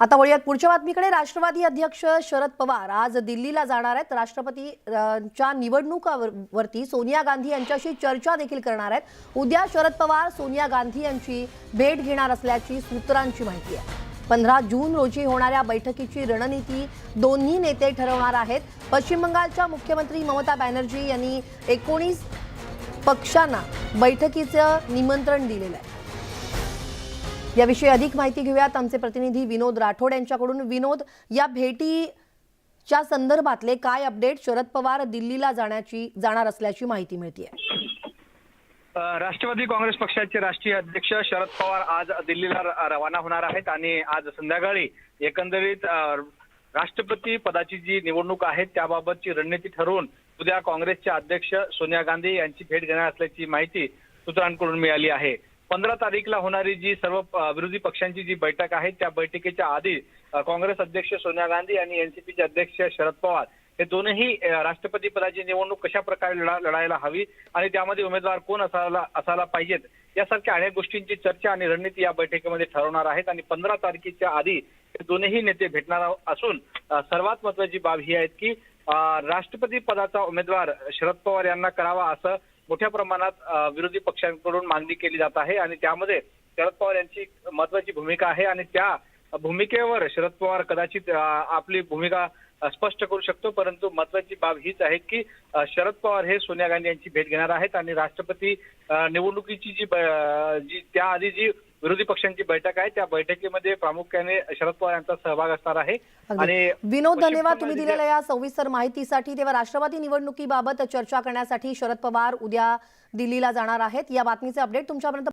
आता वळूयात पुढच्या बातमीकडे. राष्ट्रवादी अध्यक्ष शरद पवार आज दिल्लीला जाणार आहेत. राष्ट्रपतीच्या निवडणुकावरती सोनिया गांधी यांच्याशी चर्चा देखील करणार आहेत. उद्या शरद पवार सोनिया गांधी यांची भेट घेणार असल्याची सूत्रांची माहिती आहे. पंधरा जून रोजी होणाऱ्या बैठकीची रणनीती दोन्ही नेते ठरवणार आहेत. पश्चिम बंगालच्या मुख्यमंत्री ममता बॅनर्जी यांनी एकोणीस पक्षांना बैठकीचं निमंत्रण दिलेलं आहे. याविषयी अधिक माहिती घेऊयात. आमचे प्रतिनिधी विनोद राठोड यांच्याकडून. विनोद या भेटीच्या संदर्भातले काय अपडेट शरद पवार दिल्लीला जाण्याची जाणार असल्याची माहिती मिळते राष्ट्रवादी काँग्रेस पक्षाचे राष्ट्रीय अध्यक्ष शरद पवार आज दिल्लीला रवाना होणार आहेत आणि आज संध्याकाळी एकंदरीत राष्ट्रपती पदाची जी निवडणूक आहे त्याबाबतची रणनीती ठरवून उद्या काँग्रेसचे अध्यक्ष सोनिया गांधी यांची भेट घेणार असल्याची माहिती सूत्रांकडून मिळाली आहे. पंधरा तारीखला होणारी जी सर्व विरोधी पक्षांची जी बैठक आहे त्या बैठकीच्या आधी काँग्रेस अध्यक्ष सोनिया गांधी आणि एनसीपीचे अध्यक्ष शरद पवार हे दोनही राष्ट्रपती पदाची निवडणूक कशा प्रकारे लढा लढायला हवी आणि त्यामध्ये उमेदवार कोण असायला असायला पाहिजेत यासारख्या अनेक गोष्टींची चर्चा आणि रणनीती या बैठकीमध्ये ठरवणार आहेत आणि पंधरा तारखेच्या आधी हे दोनही नेते भेटणार असून सर्वात महत्वाची बाब ही आहे की राष्ट्रपती पदाचा उमेदवार शरद पवार यांना करावा असं मोठ्या प्रमाणात विरोधी पक्षांकडून मागणी केली जात आहे आणि त्यामध्ये शरद पवार यांची महत्वाची भूमिका आहे आणि त्या भूमिकेवर शरद पवार कदाचित आपली भूमिका स्पष्ट करू शकतो. परंतु महत्वाची बाब हीच आहे की शरद पवार हे सोनिया गांधी यांची भेट घेणार आहेत आणि राष्ट्रपती निवडणुकीची जी ब- जी त्याआधी जी विरोधी पक्षांची बैठक आहे. त्या बैठकीमध्ये प्रामुख्याने शरद पवार यांचा सहभाग असणार आहे. आणि विनोद धन्यवाद तुम्ही दिलेल्या या सविस्तर माहितीसाठी. तेव्हा राष्ट्रवादी निवडणुकीबाबत चर्चा करण्यासाठी शरद पवार उद्या दिल्लीला जाणार आहेत. या बातमीचे अपडेट तुमच्यापर्यंत